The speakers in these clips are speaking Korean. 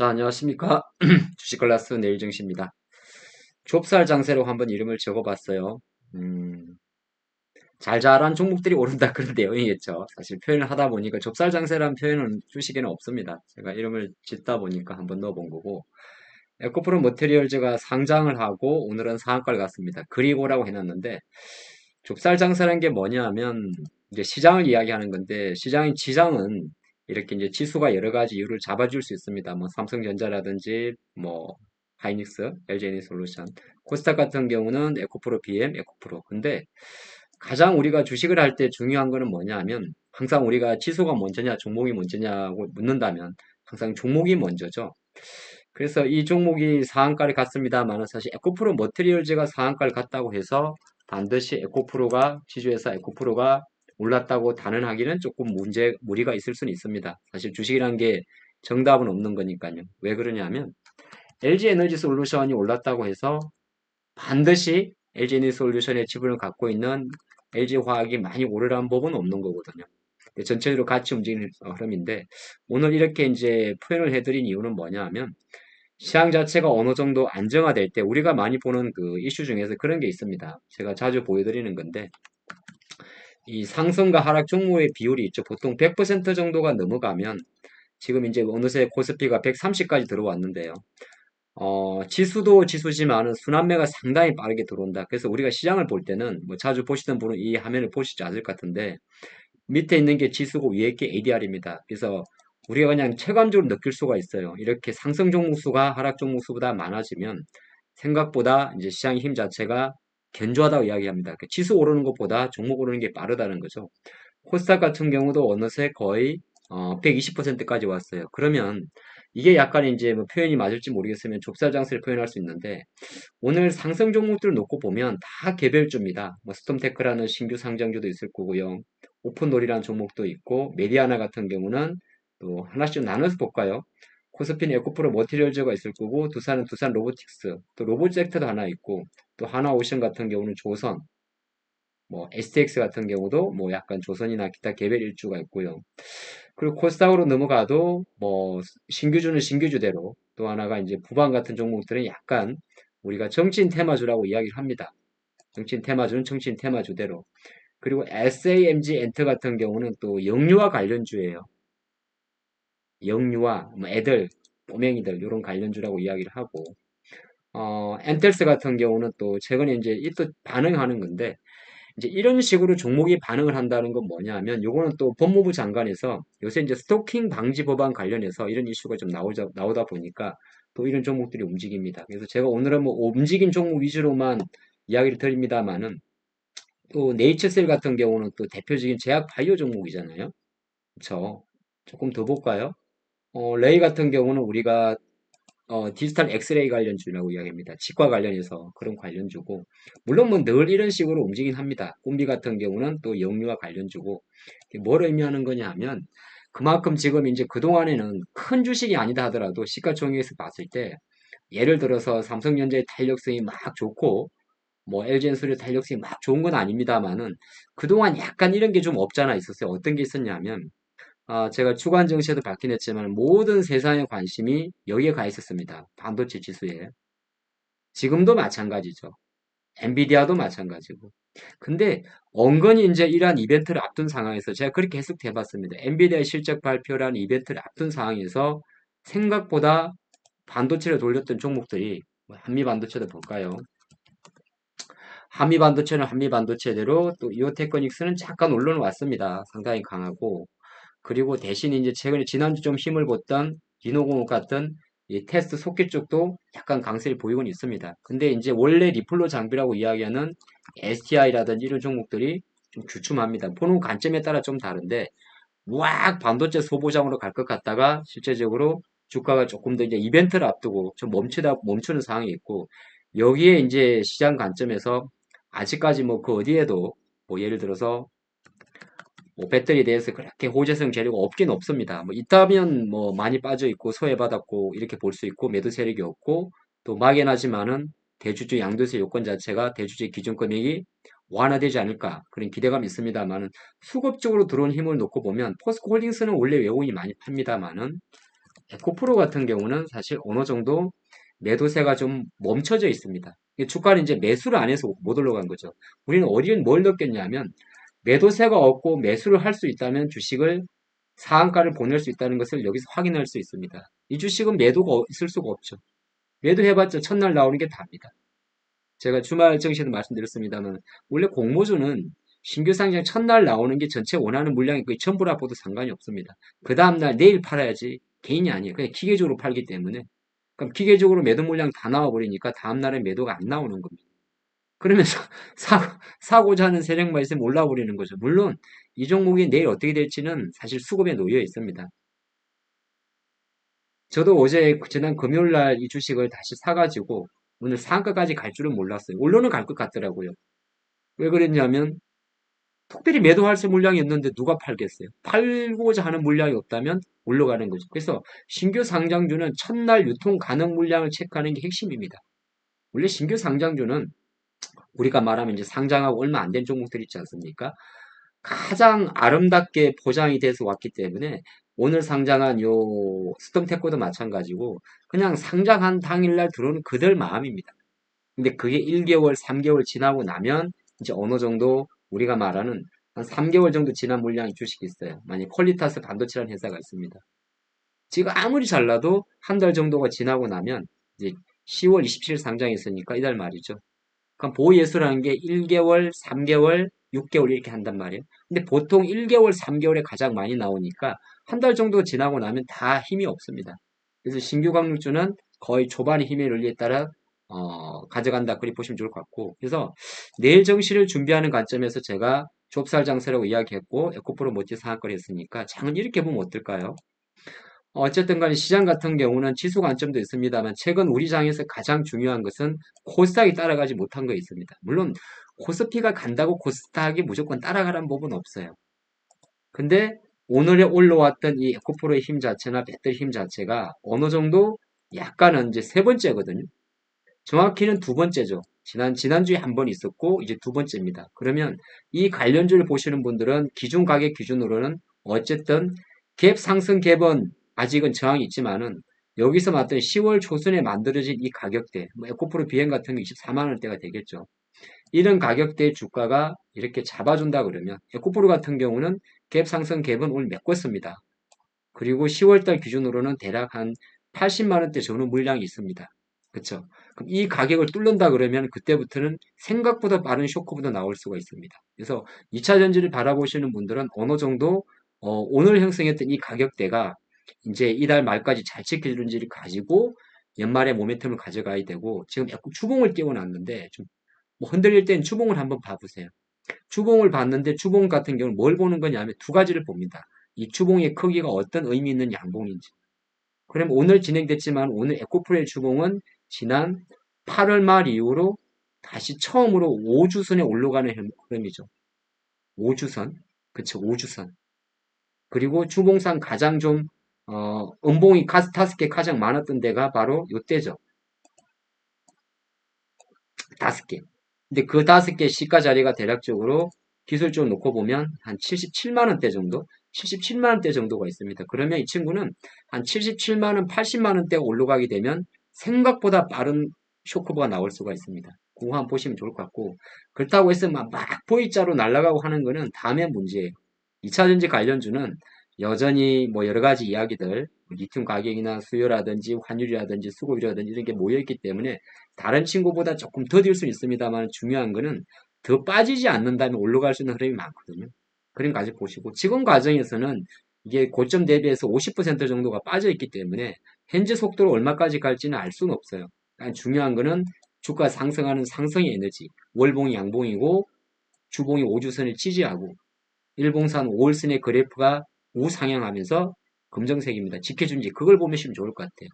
자, 안녕하십니까. 주식클라스 내일증시입니다. 좁쌀 장세로 한번 이름을 적어봤어요. 음, 잘 자란 종목들이 오른다 그런 내용이겠죠. 사실 표현을 하다 보니까 좁쌀 장세라는 표현은 주식에는 없습니다. 제가 이름을 짓다 보니까 한번 넣어본 거고 에코프로 머테리얼즈가 상장을 하고 오늘은 상한가를 갔습니다. 그리고라고 해놨는데 좁쌀 장세라는 게 뭐냐면 이제 시장을 이야기하는 건데 시장의 지장은 이렇게 이제 지수가 여러 가지 이유를 잡아줄 수 있습니다. 뭐 삼성전자라든지 뭐 하이닉스, LG에너솔루션, 코스닥 같은 경우는 에코프로 BM, 에코프로. 근데 가장 우리가 주식을 할 때 중요한 거는 뭐냐면 항상 우리가 지수가 먼저냐, 종목이 먼저냐고 묻는다면 항상 종목이 먼저죠. 그래서 이 종목이 상한가를 갔습니다만 사실 에코프로 머트리얼즈가 상한가를 갔다고 해서 반드시 에코프로가 지주회사 에코프로가 올랐다고 단언하기는 조금 문제, 무리가 있을 수는 있습니다. 사실 주식이란 게 정답은 없는 거니까요. 왜 그러냐면 LG 에너지 솔루션이 올랐다고 해서 반드시 LG 에너지 솔루션의 지분을 갖고 있는 LG 화학이 많이 오르라는 법은 없는 거거든요. 전체적으로 같이 움직이는 흐름인데 오늘 이렇게 이제 표현을 해드린 이유는 뭐냐 하면 시장 자체가 어느 정도 안정화될 때 우리가 많이 보는 그 이슈 중에서 그런 게 있습니다. 제가 자주 보여드리는 건데 이 상승과 하락 종목의 비율이 있죠. 보통 100% 정도가 넘어가면 지금 이제 어느새 코스피가 130까지 들어왔는데요. 어, 지수도 지수지만은 순환매가 상당히 빠르게 들어온다. 그래서 우리가 시장을 볼 때는 뭐 자주 보시던 분은 이 화면을 보시지 않을 것 같은데 밑에 있는 게 지수고 위에 게 ADR입니다. 그래서 우리가 그냥 체감적으로 느낄 수가 있어요. 이렇게 상승 종목 수가 하락 종목 수보다 많아지면 생각보다 이제 시장의 힘 자체가 견조하다고 이야기합니다. 그 지수 오르는 것보다 종목 오르는 게 빠르다는 거죠. 코스닥 같은 경우도 어느새 거의 어, 120%까지 왔어요. 그러면 이게 약간 이제 뭐 표현이 맞을지 모르겠으면 좁쌀 장세를 표현할 수 있는데 오늘 상승 종목들을 놓고 보면 다 개별주입니다. 뭐 스톰테크라는 신규 상장주도 있을 거고요. 오픈놀이라는 종목도 있고 메디아나 같은 경우는 또 하나씩 나눠서 볼까요? 코스피는 에코프로 머티리얼즈가 있을 거고 두산은 두산 로보틱스 또 로봇 섹터도 하나 있고 또 하나오션 같은 경우는 조선 뭐 STX 같은 경우도 뭐 약간 조선이나 기타 개별 일주가 있고요. 그리고 코스닥으로 넘어가도 뭐 신규주는 신규주대로 또 하나가 이제 부방 같은 종목들은 약간 우리가 정치인 테마주라고 이야기를 합니다. 정치인 테마주는 정치인 테마주대로. 그리고 SAMG 엔터 같은 경우는 또 영유아 관련주예요. 영유아, 뭐 애들, 꼬맹이들 이런 관련주라고 이야기를 하고 어, 엔텔스 같은 경우는 또 최근에 이제 또 반응하는 건데 이제 이런 식으로 종목이 반응을 한다는 건 뭐냐면 요거는 또 법무부 장관에서 요새 이제 스토킹 방지 법안 관련해서 이런 이슈가 좀 나오자, 나오다 보니까 또 이런 종목들이 움직입니다. 그래서 제가 오늘은 뭐 움직인 종목 위주로만 이야기를 드립니다만은 또 네이처셀 같은 경우는 또 대표적인 제약 바이오 종목이잖아요. 그쵸? 조금 더 볼까요? 어, 레이 같은 경우는 우리가 어, 디지털 엑스레이 관련주라고 이야기합니다. 치과 관련해서 그런 관련주고 물론 뭐 늘 이런 식으로 움직이긴 합니다. 꿈비 같은 경우는 또 영유아 관련주고 뭘 의미하는 거냐 하면 그만큼 지금 이제 그동안에는 큰 주식이 아니다 하더라도 시가총액에서 봤을 때 예를 들어서 삼성전자의 탄력성이 막 좋고 뭐 LG엔솔의 탄력성이 막 좋은 건 아닙니다만은 그동안 약간 이런 게 좀 없잖아 있었어요. 어떤 게 있었냐면 아, 제가 주간 증시에도 밝긴 했지만 모든 세상의 관심이 여기에 가 있었습니다. 반도체 지수에. 지금도 마찬가지죠. 엔비디아도 마찬가지고. 근데 은근히 이제 이러한 이벤트를 앞둔 상황에서 제가 그렇게 해석해 봤습니다. 엔비디아 실적 발표라는 이벤트를 앞둔 상황에서 생각보다 반도체를 돌렸던 종목들이 뭐 한미 반도체도 볼까요? 한미 반도체는 한미 반도체대로 또 이오테크닉스는 잠깐 올라왔습니다. 상당히 강하고 그리고 대신 이제 최근에 지난주 좀 힘을 봤던 리노공업 같은 이 테스트 속기 쪽도 약간 강세를 보이곤 있습니다. 근데 이제 원래 리플로 장비라고 이야기하는 STI라든지 이런 종목들이 좀 주춤합니다. 보는 관점에 따라 좀 다른데 막 반도체 소보장으로 갈 것 같다가 실제적으로 주가가 조금 더 이제 이벤트를 앞두고 좀 멈추다 멈추는 상황이 있고 여기에 이제 시장 관점에서 아직까지 뭐 그 어디에도 뭐 예를 들어서 뭐 배터리에 대해서 그렇게 호재성 재료가 없긴 없습니다. 뭐 있다면 뭐 많이 빠져 있고 소외받았고 이렇게 볼 수 있고 매도 세력이 없고 또 막연하지만은 대주주 양도세 요건 자체가 대주주의 기준 금액이 완화되지 않을까 그런 기대감이 있습니다만은 수급적으로 들어온 힘을 놓고 보면 포스코 홀딩스는 원래 외국인이 많이 팝니다만은 에코프로 같은 경우는 사실 어느 정도 매도세가 좀 멈춰져 있습니다. 이 주가는 이제 매수를 안 해서 못 올라간 거죠. 우리는 어디를 뭘 느꼈냐면 매도세가 없고 매수를 할 수 있다면 주식을 상한가를 보낼 수 있다는 것을 여기서 확인할 수 있습니다. 이 주식은 매도가 있을 수가 없죠. 매도해봤자 첫날 나오는 게 답니다. 제가 주말 정시에도 말씀드렸습니다만 원래 공모주는 신규 상장 첫날 나오는 게 전체 원하는 물량이 거의 전부라 보도 상관이 없습니다. 그 다음날 내일 팔아야지 개인이 아니에요. 그냥 기계적으로 팔기 때문에 그럼 기계적으로 매도 물량 다 나와버리니까 다음날에 매도가 안 나오는 겁니다. 그러면서 사, 사고자 하는 세력만 있으면 올라버리는 거죠. 물론 이 종목이 내일 어떻게 될지는 사실 수급에 놓여 있습니다. 저도 어제 지난 금요일 날 이 주식을 다시 사가지고 오늘 상한가까지 갈 줄은 몰랐어요. 올로는 갈 것 같더라고요. 왜 그랬냐면 특별히 매도할 수 물량이 없는데 누가 팔겠어요? 팔고자 하는 물량이 없다면 올라가는 거죠. 그래서 신규 상장주는 첫날 유통 가능 물량을 체크하는 게 핵심입니다. 원래 신규 상장주는 우리가 말하면 이제 상장하고 얼마 안 된 종목들 있지 않습니까? 가장 아름답게 포장이 돼서 왔기 때문에 오늘 상장한 요 스톰테코도 마찬가지고 그냥 상장한 당일날 들어오는 그들 마음입니다. 근데 그게 1개월, 3개월 지나고 나면 이제 어느 정도 우리가 말하는 한 3개월 정도 지난 물량이 주식이 있어요. 만약 퀄리타스 반도체라는 회사가 있습니다. 지금 아무리 잘라도 한 달 정도가 지나고 나면 이제 10월 27일 상장했으니까 이달 말이죠. 그럼 보예수라는 게 1개월, 3개월, 6개월 이렇게 한단 말이에요. 근데 보통 1개월, 3개월에 가장 많이 나오니까 한 달 정도 지나고 나면 다 힘이 없습니다. 그래서 신규 강력주는 거의 초반의 힘의 논리에 따라 어, 가져간다. 그리 보시면 좋을 것 같고. 그래서 내일 정시를 준비하는 관점에서 제가 좁쌀 장세라고 이야기했고 에코프로 모티 상한거를 했으니까 장은 이렇게 보면 어떨까요? 어쨌든 간에 시장 같은 경우는 지수 관점도 있습니다만 최근 우리 장에서 가장 중요한 것은 코스닥이 따라가지 못한 거 있습니다. 물론 코스피가 간다고 코스닥이 무조건 따라가라는 법은 없어요. 근데 오늘에 올라왔던 이 에코프로의 힘 자체나 배터리 힘 자체가 어느 정도 약간은 이제 세 번째거든요. 정확히는 두 번째죠. 지난, 지난주에 한 번 있었고, 이제 두 번째입니다. 그러면 이 관련주를 보시는 분들은 기준 가격 기준으로는 어쨌든 갭 상승 갭은 아직은 저항이 있지만은 여기서 맞던 10월 초순에 만들어진 이 가격대, 뭐 에코프로 비행 같은 게 24만원대가 되겠죠. 이런 가격대 주가가 이렇게 잡아준다 그러면 에코프로 같은 경우는 갭 상승 갭은 오늘 메꿨습니다. 그리고 10월달 기준으로는 대략 한 80만원대 전후 물량이 있습니다. 그쵸? 그럼 이 가격을 뚫는다 그러면 그때부터는 생각보다 빠른 쇼크보다 나올 수가 있습니다. 그래서 2차 전지를 바라보시는 분들은 어느 정도 어, 오늘 형성했던 이 가격대가 이제 이달 말까지 잘 지켜주는지를 가지고 연말에 모멘텀을 가져가야 되고 지금 약간 추봉을 띄워놨는데 좀 뭐 흔들릴 땐 추봉을 한번 봐보세요. 추봉을 봤는데 추봉 같은 경우는 뭘 보는 거냐면 두 가지를 봅니다. 이 추봉의 크기가 어떤 의미 있는 양봉인지. 그럼 오늘 진행됐지만 오늘 에코프레 추봉은 지난 8월 말 이후로 다시 처음으로 5주선에 올라가는 흐름이죠. 5주선. 그쵸, 5주선. 그리고 주봉상 가장 좀, 어, 음봉이 다섯 개 가장 많았던 데가 바로 요때죠. 다섯 개. 근데 그 다섯 개 시가 자리가 대략적으로 기술적으로 놓고 보면 한 77만원대 정도? 77만원대 정도가 있습니다. 그러면 이 친구는 한 77만원, 80만원대 올라가게 되면 생각보다 빠른 쇼크가 나올 수가 있습니다. 그거 한번 보시면 좋을 것 같고 그렇다고 해서 막, 막 V자로 날아가고 하는 거는 다음의 문제예요. 2차전지 관련주는 여전히 뭐 여러 가지 이야기들 리튬 가격이나 수요라든지 환율이라든지 수급이라든지 이런 게 모여있기 때문에 다른 친구보다 조금 더딜 수는 있습니다만 중요한 거는 더 빠지지 않는다면 올라갈 수 있는 흐름이 많거든요. 그런 가지 보시고 지금 과정에서는 이게 고점 대비해서 50% 정도가 빠져 있기 때문에 현재 속도로 얼마까지 갈지는 알 수는 없어요. 중요한 거는 주가 상승하는 상승의 에너지, 월봉이 양봉이고 주봉이 5주선을 지지하고 일봉산 5월선의 그래프가 우상향하면서 검정색입니다. 지켜준지 그걸 보시면 좋을 것 같아요.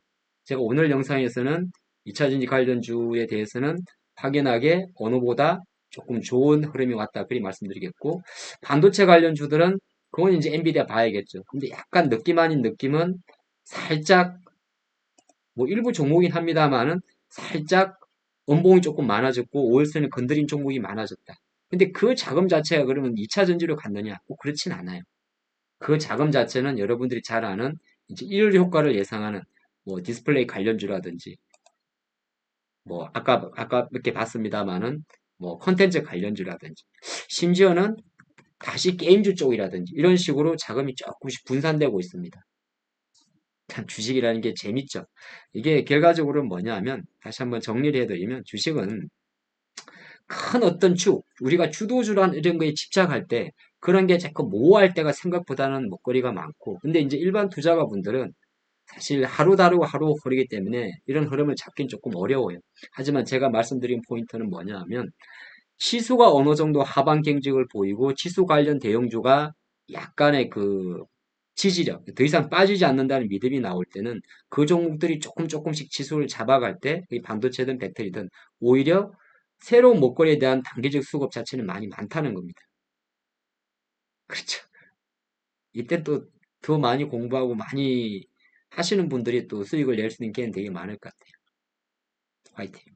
제가 오늘 영상에서는 2차전지 관련 주에 대해서는 확연하게 어느보다 조금 좋은 흐름이 왔다 그리 말씀드리겠고 반도체 관련 주들은 그건 이제 엔비디아 봐야겠죠. 근데 약간 느낌 아닌 느낌은 살짝 뭐 일부 종목이긴 합니다만은 살짝 음봉이 조금 많아졌고 5월선을 건드린 종목이 많아졌다. 근데 그 자금 자체가 그러면 2차 전지로 갔느냐? 꼭 그렇진 않아요. 그 자금 자체는 여러분들이 잘 아는 이제 일일 효과를 예상하는 뭐 디스플레이 관련주라든지 뭐 아까 아까 몇개 봤습니다만은 뭐 컨텐츠 관련주라든지 심지어는 다시 게임주 쪽이라든지 이런 식으로 자금이 조금씩 분산되고 있습니다. 참 주식이라는 게 재밌죠. 이게 결과적으로는 뭐냐면 다시 한번 정리를 해드리면 주식은 큰 어떤 주, 우리가 주도주란 이런 거에 집착할 때 그런 게 자꾸 모호할 때가 생각보다는 먹거리가 많고 근데 이제 일반 투자가분들은 사실 하루 다르고 하루 흐르기 때문에 이런 흐름을 잡긴 조금 어려워요. 하지만 제가 말씀드린 포인트는 뭐냐 하면 치수가 어느 정도 하방 경직을 보이고 치수 관련 대형주가 약간의 그 지지력, 더 이상 빠지지 않는다는 믿음이 나올 때는 그 종목들이 조금 조금씩 치수를 잡아갈 때, 반도체든 배터리든 오히려 새로운 먹거리에 대한 단기적 수급 자체는 많이 많다는 겁니다. 그렇죠. 이때 또 더 많이 공부하고 많이 하시는 분들이 또 수익을 낼 수 있는 기회는 되게 많을 것 같아요. 화이팅!